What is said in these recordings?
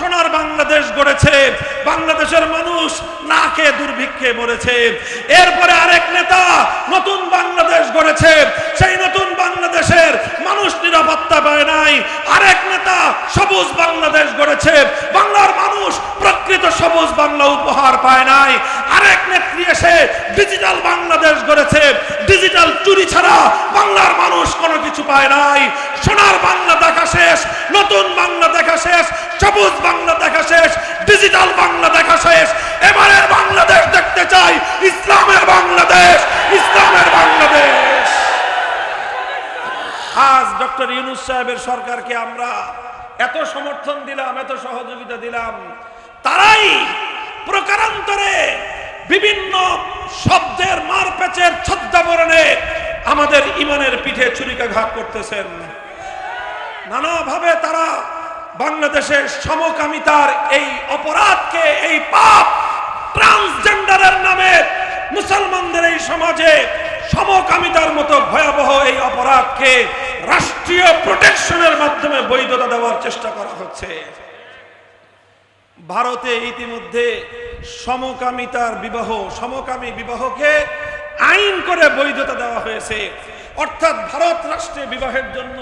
সোনার বাংলাদেশ গড়েছে, বাংলাদেশের মানুষ না খেয়ে দুর্ভিক্ষে মরেছে। এরপরে আরেক নেতা নতুন বাংলাদেশ গড়েছে, সেই নতুন বাংলাদেশের মানুষ নিরাপত্তা পায় নাই। আরেক নেতা সবুজ বাংলাদেশ গড়েছে, বাংলার মানুষ প্রকৃত সবুজ বাংলা উপহার পায় নাই। আরেক নেত্রী এসে ডিজিটাল বাংলাদেশ গড়েছে, ডিজিটাল চুরি ছাড়া বাংলার মানুষ কোনো কিছু পায় নাই। সোনার বাংলা দেখা শেষ, নতুন বাংলা শেষ, সবুজ বাংলা দেখা শেষ ডিজিটাল বাংলা দেখা শেষ। এবারের বাংলাদেশ দেখতে চাই, ইসলামের বাংলাদেশ ইসলামের বাংলাদেশ। আজ ডক্টর ইউনুস সাহেবের সরকারকে আমরা এত সমর্থন দিলাম, এত সহযোগিতা দিলাম, তারাই প্রকারান্তরে বিভিন্ন শব্দের মারপ্যাচের ছদ্মাবরণে আমাদের ইমানের পিঠে ছুরিকাঘাত করতেছেন। নানাভাবে তারা বাংলাদেশের সমকামিতার এই অপরাধকে, এই পাপ ট্রান্সজেন্ডারের নামে মুসলমানদের এই সমাজে সমকামিতার মতো ভয়াবহ এই অপরাধকে রাষ্ট্রীয় প্রোটেকশনের মাধ্যমে বৈধতা দেওয়ার চেষ্টা করা হচ্ছে। ভারতে ইতিমধ্যে সমকামিতার বিবাহ, সমকামী বিবাহকে আইন করে বৈধতা দেওয়া হয়েছে। অর্থাৎ ভারত রাষ্ট্রে বিবাহের জন্য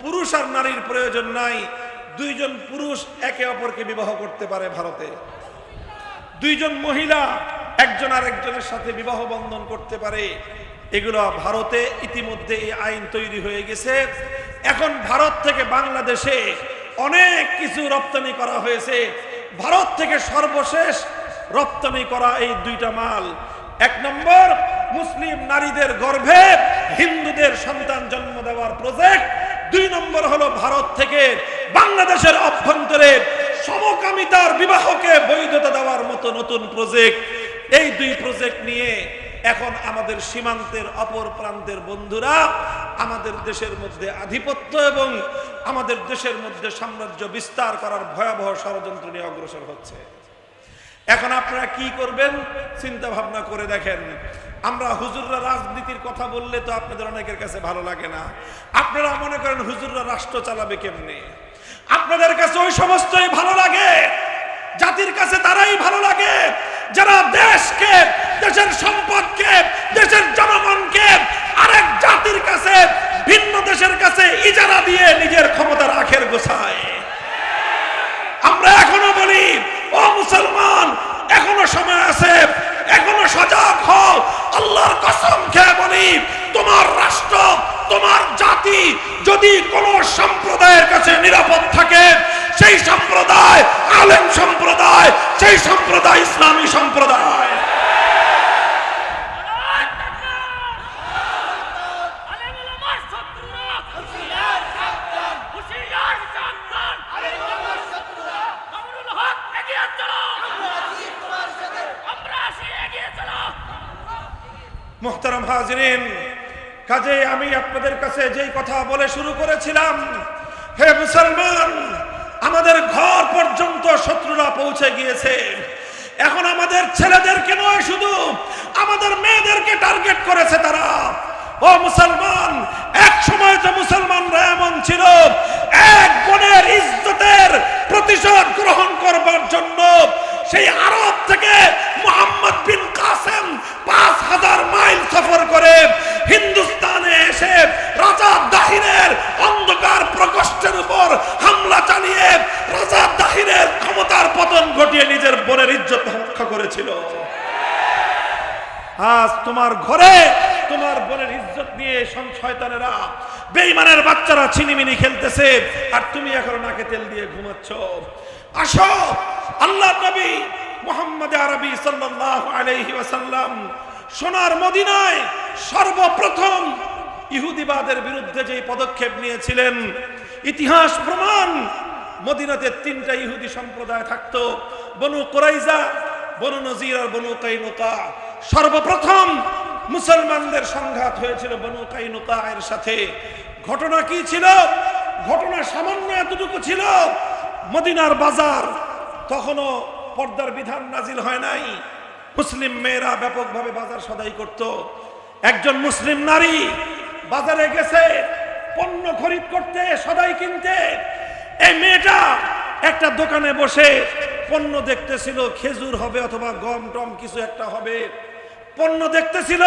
পুরুষ আর নারীর প্রয়োজন নাই। দুইজন পুরুষ একে অপরকে বিবাহ করতে পারে ভারতে। দুইজন মহিলা একজন আরেকজনের সাথে বিবাহ বন্ধন করতে পারে। এগুলো ভারতে ইতিমধ্যে এই আইন তৈরি হয়ে গেছে। এখন ভারত থেকে বাংলাদেশে অনেক কিছু রপ্তানি করা হয়েছে। ভারত থেকে সর্বশেষ রপ্তানি করা এই দুইটা মাল। এক নম্বর, মুসলিম নারীদের গর্ভে হিন্দুদের সন্তান জন্ম দেওয়ার প্রজেক্ট। দুই নম্বর হলো ভারত থেকে বাংলাদেশের অভ্যন্তরে সমকামিতার বিবাহকে বৈধতা দেওয়ার মতো নতুন প্রজেক্ট এই দুই প্রজেক্ট নিয়ে এখন আমাদের সীমান্তের অপর প্রান্তের বন্ধুরা আমাদের দেশের মধ্যে আধিপত্য এবং আমাদের দেশের মধ্যে সাম্রাজ্য বিস্তার করার ভয়াবহ ষড়যন্ত্র নিয়ে অগ্রসর হচ্ছে। এখন আপনারা কি করবেন? চিন্তা ভাবনা করে দেখেন। আমরা হুজুররা রাজনীতির কথা বললে তো আপনাদের অনেকের কাছে ভালো লাগে না। আপনারা মনে করেন হুজুররা রাষ্ট্র চালাবে কেমনে? আপনাদের কাছে ওই সমস্তই ভালো লাগে, জাতির কাছে তারাই ভালো লাগে। যারা দেশকে, দেশের সম্পদকে, দেশের জনগণকে আরেক জাতির কাছে, ভিন্ন দেশের কাছে ইজারা দিয়ে নিজের ক্ষমতার আখের গোছায়। আমরা এখনও বলি, ও মুসলমান, এখনও সময় আছে, এখনও সজাগ হও, আল্লাহর কসম খেয়ে বলি যদি কোন সম্প্রদায়ের কাছে নিরাপদ থাকে সেই সম্প্রদায় আলেম সম্প্রদায় সেই সম্প্রদায় ইসলামী সম্প্রদায়। মোহতারাম হাজরিন কাজে আমি আপনাদের কাছে যেই কথা বলে শুরু করেছিলাম, হে মুসলমান, আমাদের ঘর পর্যন্ত শত্রুরা পৌঁছে গিয়েছে। এখন আমাদের ছেলেদেরকে নয়, শুধু আমাদের মেয়েদেরকে টার্গেট করেছে তারা। ও মুসলমান, এক সময় যে মুসলমানরা এমন ছিল, এক বোনের ইজ্জতের প্রতিশোধ গ্রহণ করবার জন্য সেই আরব থেকে মোহাম্মদ বিন কাসেম পাঁচ হাজার মাইল সফর করে হিন্দুস্তানে এসে রাজা দাহিরের অন্ধকার প্রকোষ্ঠের উপর হামলা চালিয়ে রাজা দাহিরের ক্ষমতার পতন ঘটিয়ে নিজের বোনের ইজ্জত রক্ষা করেছিল আজ তোমার ঘরে তোমার বোনের ইজ্জত নিয়ে শয়তানেরা, বেঈমানের বাচ্চারা ছিনিমিনি খেলতেছে, আর তুমি এখন নাকে তেল দিয়ে ঘুমাচ্ছ। আসো আল্লাহ নবী মোহাম্মদ আরবি সাল্লাল্লাহু আলাইহি ওয়াসাল্লাম সোনার মদিনায় সর্বপ্রথম ইহুদিবাদের বিরুদ্ধে যে পদক্ষেপ নিয়েছিলেন, ইতিহাস প্রমাণ, মদিনাতে তিনটা ইহুদি সম্প্রদায় থাকতো, বনু কোরাইজা বনু নজির আর বনু কাইনুকা। সর্বপ্রথম মুসলমানদের সংঘাত হয়েছিল বনু কাইনুকা এর সাথে। ঘটনা কি ছিল? ঘটনা সামান্য এতটুকু ছিল, মদিনার বাজার তখনও পর্দার বিধান নাজিল হয় নাই। মুসলিম মেয়েরা ব্যাপকভাবে বাজার সদাই করত। একজন মুসলিম নারী বাজারে গেছে, পণ্য খরিদ করতে, সদাই কিনতে। এই মেয়েটা একটা দোকানে বসে পণ্য দেখতেছিল, খেজুর হবে অথবা গম টম কিছু একটা হবে। পণ্য দেখতেছিল,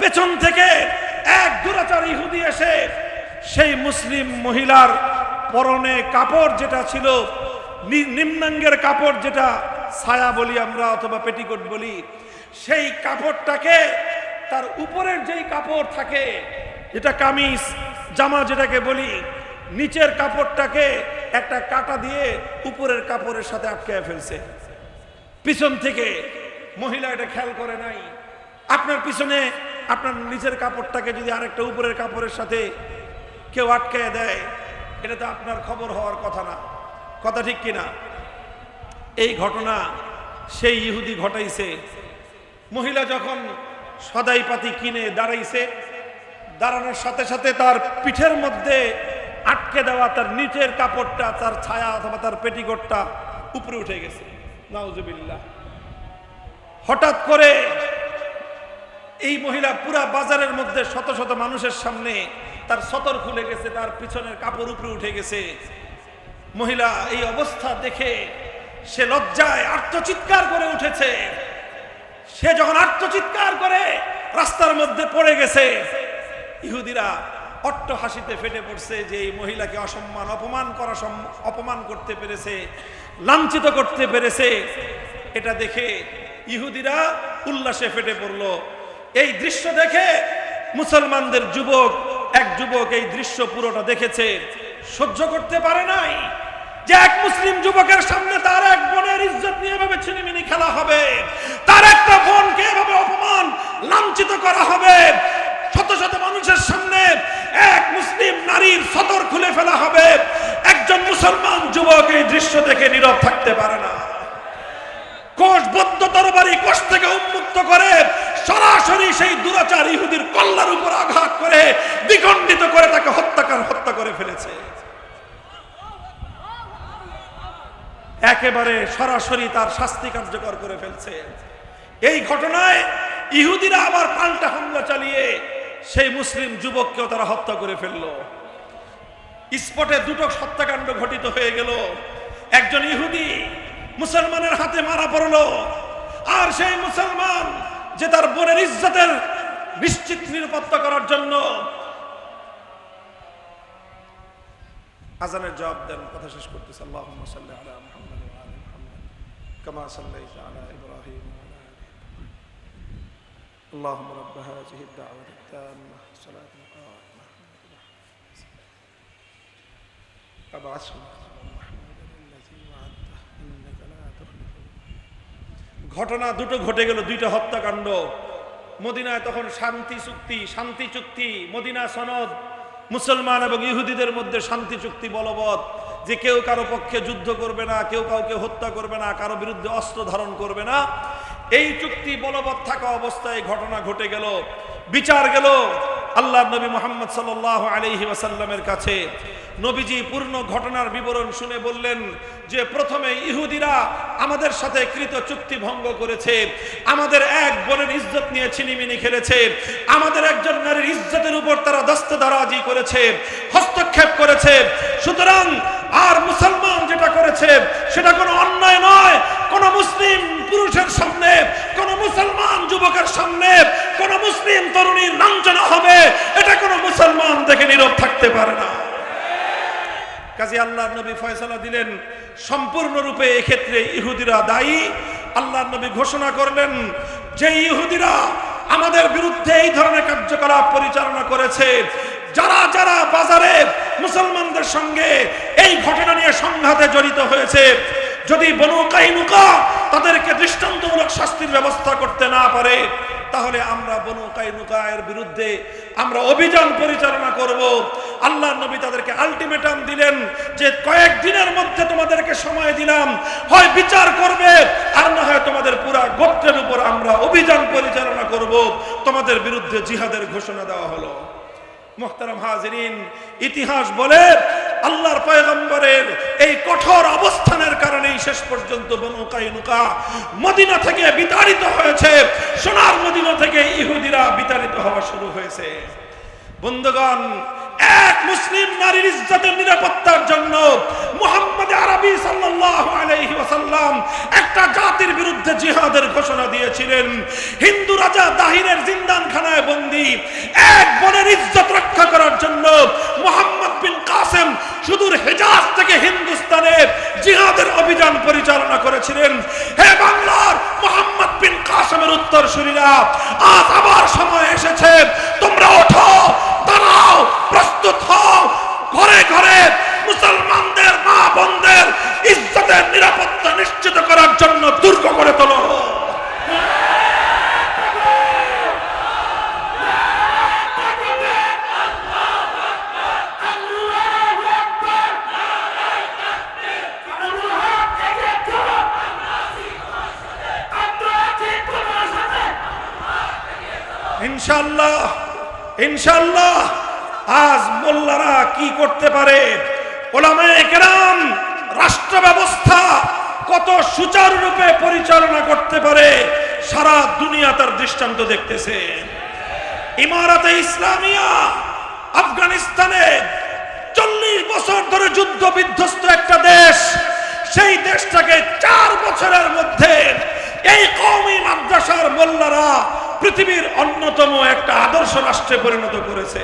পেছন থেকে এক দুরাচার ইহুদি এসে সেই মুসলিম মহিলার পরনে কাপড় যেটা ছিল নিম্নাঙ্গের কাপড় যেটা, ছায়া বলি আমরা অথবা পেটিকোট বলি, সেই কাপড়টাকে তার উপরের যেই কাপড় থাকে, যেটা কামিজ, জামা যেটাকে বলি, নিচের কাপড়টাকে একটা কাটা দিয়ে উপরের কাপড়ের সাথে আটকায় ফেলছে। পিছন থেকে মহিলা এটা খেয়াল করে নাই। আপনার পিছনে আপনার নিচের কাপড়টাকে যদি আরেকটা উপরের কাপড়ের সাথে কেউ আটকায় দেয়, এটা তো আপনার খবর হওয়ার কথা না। কথা ঠিক কিনা? এই ঘটনা সেই ইহুদি ঘটাইছে। মহিলা যখন সদাই পাতি কিনে দাঁড়াইছে, দাঁড়ানোর সাথে সাথে তার পিঠের মধ্যে আটকে দেওয়া তার নিচের কাপড়টা, তার ছায়া অথবা তার পেটিকোটটা উপরে উঠে গেছে। নাউজুবিল্লাহ। হঠাৎ করে এই মহিলা পুরা বাজারের মধ্যে শত শত মানুষের সামনে তার সতর খুলে গেছে, তার পিছনের কাপড় উপরে উঠে গেছে। মহিলা এই অবস্থা দেখে সে লজ্জায় আর্তচিৎকার করে উঠেছে। সে যখন আর্তচিৎকার করে রাস্তার মধ্যে পড়ে গেছে। ইহুদিরা অট্ট হাসিতে ফেটে পড়ছে যে এই মহিলাকে অসম্মান, অপমান করা অপমান করতে পেরেছে, লাঞ্ছিত করতে পেরেছে। এটা দেখে ইহুদিরা উল্লাসে ফেটে পড়ল। এই দৃশ্য দেখে মুসলমানদের যুবক, এক যুবক এই দৃশ্য পুরোটা দেখেছে, সহ্য করতে পারে নাই। যে এক মুসলিম যুবকের সামনে তার এক বোনের ইজ্জত নিয়ে এভাবে ছিনিমিনি খেলা হবে, তার একটা বোনকে এভাবে অপমান লাঞ্ছিত করা হবে, শত শত মানুষের সামনে এক মুসলিম নারীর সতর খুলে ফেলা হবে, একজন মুসলমান যুবক এই দৃশ্য দেখে নীরব থাকতে পারে না। কোষ বদ্ধ তরবারি কোষ থেকে উন্মুক্ত করে সরাসরি সেই দুরাচার ইহুদির কল্লার উপর আঘাত করে, দ্বিখণ্ডিত করে তাকে হত্যাকার হত্যা করে ফেলেছে। একেবারে সরাসরি তার শাস্তি কার্যকর করে ফেলছে। এই ঘটনায় ইহুদিরা আবার পাল্টা হামলা চালিয়ে সেই মুসলিম যুবককেও তারা হত্যা করে ফেলল। স্পটে দুটো হত্যাকাণ্ড ঘটিত হয়ে গেল। একজন ইহুদি মুসলমানের হাতে মারা পড়ল, আর সেই মুসলমান যে তার বোনের ইজ্জতের নিশ্চিত নিরাপত্তা করার জন্য আজানের জবাব দেন কথা শেষ করতেছে আল্লাহুম্মা সাল্লি আলা মুহাম্মাদ ওয়া আলি মুহাম্মাদ কামা সাল্লাইতা আলা ইব্রাহিম ওয়া আলা আলি ইব্রাহিম اللهم رب هذه الدعوة التامة صلاة قائمة أبعثه ঘটনা দুটো ঘটে গেল, দুইটা হত্যাকাণ্ড। মদিনায় তখন শান্তি চুক্তি শান্তি চুক্তি, মদিনা সনদ। মুসলমান এবং ইহুদিদের মধ্যে শান্তি চুক্তি বলবৎ। যে কেউ কারও পক্ষে যুদ্ধ করবে না, কেউ কাউকে হত্যা করবে না, কারও বিরুদ্ধে অস্ত্র ধারণ করবে না। এই চুক্তি বলবৎ থাকা অবস্থায় ঘটনা ঘটে গেল। বিচার গেল আল্লাহ নবী মোহাম্মদ সাল আলহি ওয়াসাল্লামের কাছে। নবীজি পূর্ণ ঘটনার বিবরণ শুনে বললেন যে, প্রথমে ইহুদিরা আমাদের সাথে কৃত চুক্তি ভঙ্গ করেছে। আমাদের এক বোনের ইজ্জত নিয়ে ছিনিমিনি খেলেছে। আমাদের একজন নারীর ইজ্জতের উপর তারা দস্তদারাজি করেছে, হস্তক্ষেপ করেছে। সুতরাং আর মুসলমান যেটা করেছে, সেটা কোনো অন্যায় নয়। কোন মুসলিম পুরুষের সামনে, কোন মুসলমান যুবকের সামনে, কোন মুসলিম তরুণীর লাঞ্ছনা হবে। এটা কোনো মুসলমান দেখে নীরব থাকতে পারে না। কাজী আল্লাহ নবী ফয়সালা দিলেন, সম্পূর্ণরূপে এক্ষেত্রে ইহুদিরা দায়ী। আল্লাহ নবী ঘোষণা করলেন, যে ইহুদিরা আমাদের বিরুদ্ধে এই ধরনের কার্যকলাপ পরিচালনা করেছে, যারা যারা বাজারে মুসলমানদের সঙ্গে এই ঘটনা নিয়ে সংঘাতে জড়িত হয়েছে, যদি বনু কাইনুকা তাদেরকে দৃষ্টান্তমূলক শাস্তির ব্যবস্থা করতে না পারে তাহলে আমরা বনু কাইনুকায়ের বিরুদ্ধে আমরা অভিযান পরিচালনা করব। আল্লাহ নবী তাদেরকে আলটিমেটাম দিলেন যে কয়েক দিনের মধ্যে তোমাদেরকে সময় দিলাম। হয় বিচার করবে, আর না হয় তোমাদের পুরা গোত্রের উপর আমরা অভিযান পরিচালনা করব। তোমাদের বিরুদ্ধে জিহাদের ঘোষণা দেওয়া হলো। মোহতারাম হাজরিন, ইতিহাস বলে আল্লাহর পয়গম্বরের এই কঠোর অবস্থানের কারণেই শেষ পর্যন্ত বনু মদিনা থেকে বিতাড়িত হয়েছে। সোনার মদিনা থেকে ইহুদিরা বিতাড়িত হওয়া শুরু হয়েছে। বন্ধুগণ, এক মুসলিম নারীর ইজ্জতের নিরাপত্তার জন্য মুহাম্মদ আরবি সাল্লাল্লাহু আলাইহি ওয়াসাল্লাম জাতির বিরুদ্ধে জিহাদের ঘোষণা দিয়েছিলেন। হিন্দু রাজা দাহিরের জিন্দানখানায় বন্দী। এক বনের ইজ্জত রক্ষা করার জন্য মোহাম্মদ বিন কাসেম সুদূর হেজাজ থেকে হিন্দুস্তানে জিহাদের অভিযান পরিচালনা করেছিলেন। হে বাংলার মোহাম্মদ বিন কাসেমের উত্তর আজ আবার সময় এসেছে। তোমরা ওঠো, দাঁড়াও, প্রস্তুত হও ঘরে ঘরে মুসলমানদের মা বোনদের ইজ্জতের নিরাপত্তা নিশ্চিত করার জন্য দুর্গ করে তোলো ইনশাল্লাহ ইনশাল্লাহ আজ মোল্লারা কি করতে পারে? ওলামায়ে রাষ্ট্র ব্যবস্থা কত সুচারুরূপে পরিচালনা করতে পারে সারা দুনিয়া তার দৃষ্টান্ত দেখতেছে। ইমারতে ইসলামিয়া, আফগানিস্তানে চল্লিশ বছর ধরে যুদ্ধ বিধ্বস্ত একটা দেশ, সেই দেশটাকে চার বছরের মধ্যে এই কওমি মাদ্রাসার মোল্লারা পৃথিবীর অন্যতম একটা আদর্শ রাষ্ট্রে পরিণত করেছে।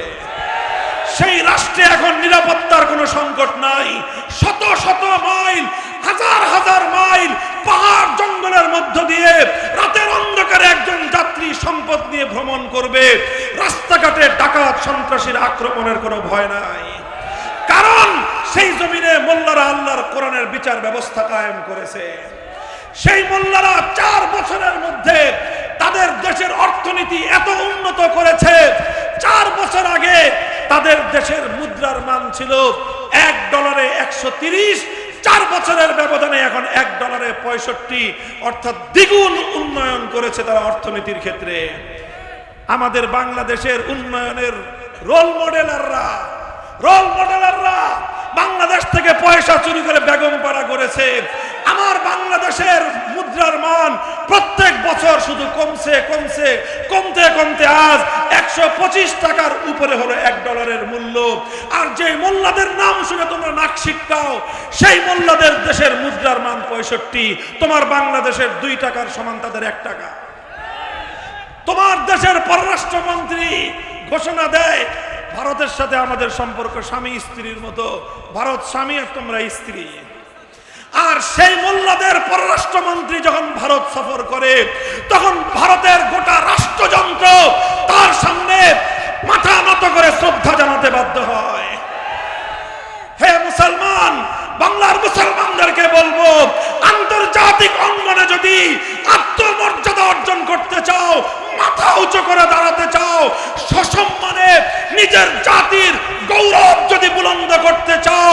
সেই রাষ্ট্রে এখন নিরাপত্তার কোনো সংকট নাই। শত শত মাইল, হাজার হাজার মাইল পাহাড় জঙ্গলের মধ্য দিয়ে রাতের অন্ধকারে একজন যাত্রী সম্পদ নিয়ে ভ্রমণ করবে। রাস্তাঘাটে ডাকাত সন্ত্রাসীর আক্রমণের কোনো ভয় নাই। কারণ সেই জমিনে মোল্লারা আল্লাহর কোরআনের বিচার ব্যবস্থা কায়েম করেছে। সেই মোল্লারা চার বছরের মধ্যে তাদের দেশের অর্থনীতি এত উন্নত করেছে, চার বছর আগে তাদের দেশের মুদ্রার মান ছিল এক ডলারে একশো চার বছরের ব্যবধানে এখন এক ডলারে পঁয়ষট্টি। অর্থাৎ দ্বিগুণ উন্নয়ন করেছে তারা অর্থনীতির ক্ষেত্রে। আমাদের বাংলাদেশের উন্নয়নের রোল মডেলাররা রোল মডেলাররা বাংলাদেশ থেকে পয়সা চুরি করে বেগম পাড়া করেছে। আমার বাংলাদেশের মুদ্রার মান প্রত্যেক বছর শুধু কমছে কমছে, কমতে কমতে আজ একশো পঁচিশ টাকার উপরে হলো এক ডলারের মূল্য। আর যে মোল্লাদের নাম শুনে তোমরা নাক শিক্ষাও সেই মোল্লাদের দেশের মুদ্রার মান পঁয়ষট্টি, তোমার বাংলাদেশের দুই টাকার সমান তাদের এক টাকা। তোমার দেশের পররাষ্ট্রমন্ত্রী ঘোষণা দেয়, ভারতের সাথে আমাদের সম্পর্ক স্বামী স্ত্রীর মতো, ভারত স্বামী আর তোমরা স্ত্রী। আর সেই মোল্লাদের পররাষ্ট্রমন্ত্রী যখন ভারত সফর করে, তখন ভারতের গোটা রাষ্ট্রযন্ত্র তার সামনে মাথা নত করে শ্রদ্ধা জানাতে বাধ্য হয়। হে মুসলমান, বাংলার মুসলমানদেরকে বলব, আন্তর্জাতিক অঙ্গনে যদি আত্মমর্যাদা অর্জন করতে চাও মাথা উঁচু করে দাঁড়াতে চাও, সসম্মানে নিজের জাতির গৌরব যদি বুলন্দ করতে চাও,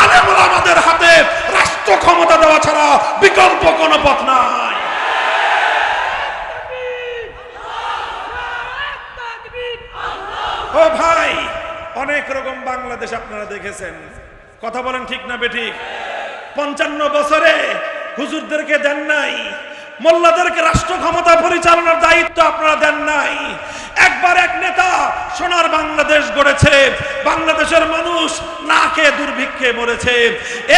আলেমরা আমাদের হাতে রাষ্ট্র ক্ষমতা দেওয়া ছাড়া বিকল্প কোনো পথ নাই। ও ভাই, অনেক রকম বাংলাদেশ আপনারা দেখেছেন। কথা বলেন ঠিক না বেঠিক পঞ্চান্ন বছরে হুজুরদেরকে দেন নাই। মোল্লাদেরকে রাষ্ট্র ক্ষমতা পরিচালনার দায়িত্ব আপনারা দেন নাই। একবার এক নেতা সোনার বাংলাদেশ গড়েছে, বাংলাদেশের মানুষ না খেয়ে দুর্ভিক্ষে মরেছে।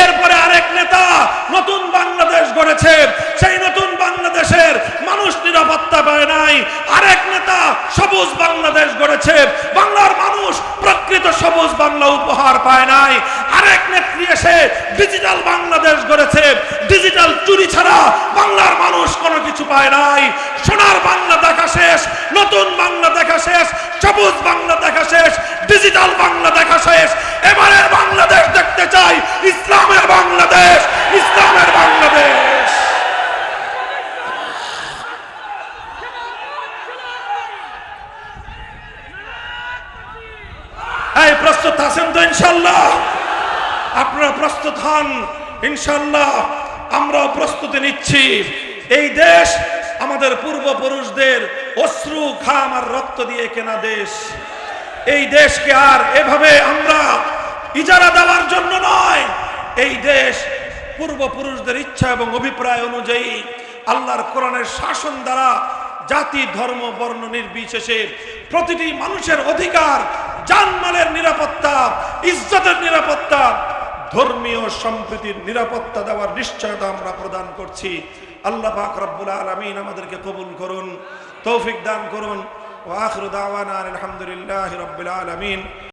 এরপরে আরেক নেতা নতুন বাংলাদেশ গড়েছে সেই নতুন বাংলাদেশের মানুষ নিরাপত্তা পায় নাই আরেক নেতা সবুজ বাংলাদেশ গড়েছে বাংলার মানুষ প্রকৃত সবুজ বাংলা উপহার পায় নাই আরেক নেত্রী এসে ডিজিটাল বাংলাদেশ গড়েছে ডিজিটাল চুরি ছাড়া বাংলার মানুষ কোনো কিছু পায় নাই সোনার বাংলা দেখা শেষ নতুন বাংলা দেখা শেষ সবুজ বাংলা দেখা শেষ ডিজিটাল বাংলা দেখা শেষ এবারের বাংলাদেশ দেখতে চাই ইসলামের বাংলাদেশ ইসলামের বাংলাদেশ এই প্রস্তুত আছেন তো ইনশাল্লাহ আপনারা প্রস্তুত হন ইনশাল্লাহ আমরাও প্রস্তুতি নিচ্ছি। এই দেশ আমাদের পূর্বপুরুষদের অশ্রু, ঘাম আর রক্ত দিয়ে কেনা দেশ। এই দেশকে আর এভাবে আমরা ইজারা দেওয়ার জন্য নয়। এই দেশ পূর্বপুরুষদের ইচ্ছা এবং অভিপ্রায় অনুযায়ী আল্লাহর কোরআনের শাসন দ্বারা জাতি, ধর্ম, বর্ণ নির্বিশেষে প্রতিটি মানুষের অধিকার, জানমালের নিরাপত্তা, ইজ্জতের নিরাপত্তা ধর্মীয় সম্প্রীতির নিরাপত্তা দেওয়ার নিশ্চয়তা আমরা প্রদান করছি। আল্লাহ পাক রব্বুল আলমিন আমাদেরকে কবুল করুন, তৌফিক দান করুন। ওয়াখরু দাওয়ানা আলহামদুলিল্লাহ রব্বুল আলমিন।